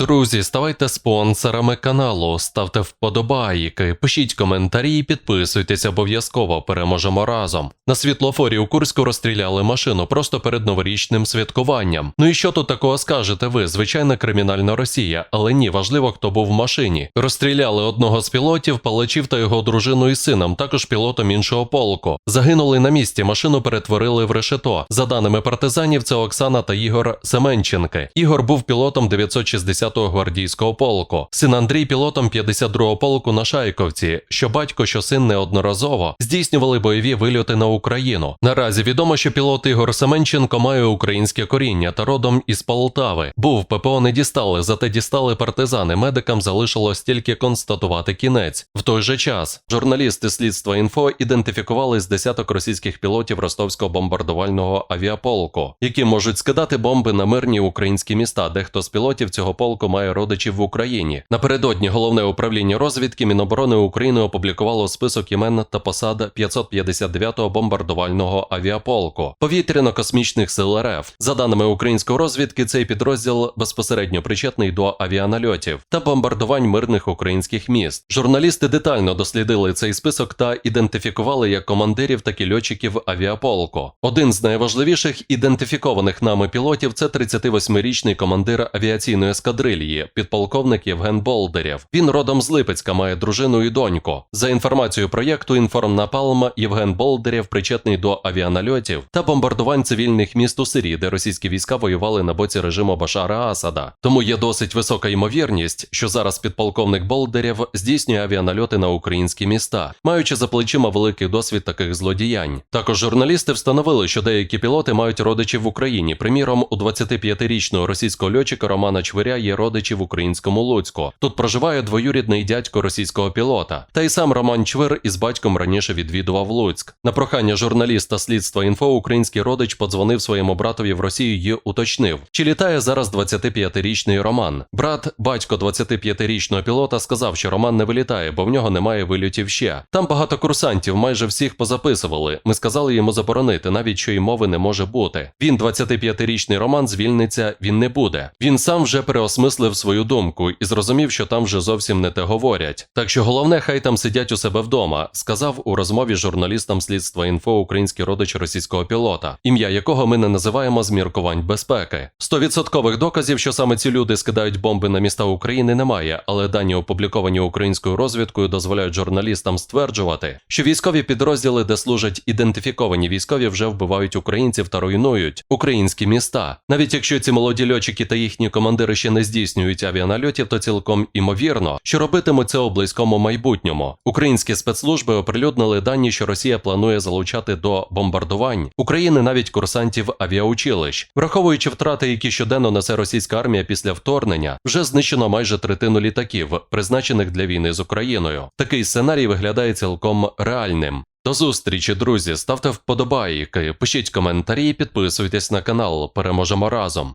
Друзі, ставайте спонсорами каналу, ставте вподобайки, пишіть коментарі і підписуйтесь обов'язково. Переможемо разом. На світлофорі у Курську розстріляли машину просто перед новорічним святкуванням. Ну і що тут такого скажете ви? Звичайна кримінальна Росія, але ні, важливо, хто був в машині. Розстріляли одного з пілотів, палачів та його дружину і сином, також пілотом іншого полку. Загинули на місці. Машину перетворили в решето. За даними партизанів, це Оксана та Ігор Семенченки. Ігор був пілотом 960-го гвардійського полку. Син Андрій пілотом 52-го полку на Шайковці. Що батько, що син неодноразово здійснювали бойові вильоти на Україну. Наразі відомо, що пілот Ігор Семенченко має українське коріння та родом із Полтави. Був ППО не дістали, зате дістали партизани. Медикам залишилось тільки констатувати кінець. В той же час журналісти слідства інфо ідентифікували з десяток російських пілотів ростовського бомбардувального авіаполку, які можуть скидати бомби на мирні українські міста. Дехто з пілотів цього полку має родичів в Україні. Напередодні головне управління розвідки Міноборони України опублікувало список імен та посад 559-го бомбардувального авіаполку повітряно-космічних сил РФ. За даними української розвідки, цей підрозділ безпосередньо причетний до авіанальотів та бомбардувань мирних українських міст. Журналісти детально дослідили цей список та ідентифікували як командирів, так і льотчиків авіаполку. Один з найважливіших ідентифікованих нами пілотів це 38-річний командир авіаційної ескадрильї, підполковник Євген Болдерєв. Він родом з Липецька, має дружину і доньку. За інформацією проєкту «Інформнапалм», Євген Болдерєв причетний до авіанальотів та бомбардувань цивільних міст у Сирії, де російські війська воювали на боці режиму Башара Асада. Тому є досить висока ймовірність, що зараз підполковник Болдерєв здійснює авіанальоти на українські міста, маючи за плечима великий досвід таких злодіянь. Також журналісти встановили, що деякі пілоти мають родичів в Україні. Приміром, у 25-річного російського льотчика Романа Чвиря є родичі в українському Луцьку. Тут проживає двоюрідний дядько російського пілота. Та й сам Роман Чвир із батьком раніше відвідував Луцьк. На прохання журналіста слідства інфо український родич подзвонив своєму братові в Росію і уточнив, чи літає зараз 25-річний Роман. Брат, батько 25-річного пілота, сказав, що Роман не вилітає, бо в нього немає вильотів ще. Там багато курсантів, майже всіх позаписували. Ми сказали йому заборонити, навіть що й мови не може бути. Він 25-річний Роман звільниться, він не буде. Він сам вже переосмислив свою думку і зрозумів, що там вже зовсім не те говорять. Так що головне, хай там сидять у себе вдома, сказав у розмові з журналістам слідства інфо український родич російського пілота, ім'я якого ми не називаємо з міркувань безпеки. Стовідсоткових доказів, що саме ці люди скидають бомби на міста України, немає, але дані опубліковані українською розвідкою дозволяють журналістам стверджувати, що військові підрозділи, де служать ідентифіковані військові, вже вбивають українців та руйнують українські міста. Навіть якщо ці молоді льотчики та їхні командири ще не здійснюють авіанальотів, то цілком імовірно, що робитимуть це у близькому майбутньому. Українські спецслужби оприлюднили дані, що Росія планує залучати до бомбардувань України навіть курсантів авіаучилищ, враховуючи втрати, які щоденно несе російська армія після вторгнення, вже знищено майже третину літаків, призначених для війни з Україною. Такий сценарій виглядає цілком реальним. До зустрічі, друзі. Ставте вподобайки, пишіть коментарі, підписуйтесь на канал. Переможемо разом.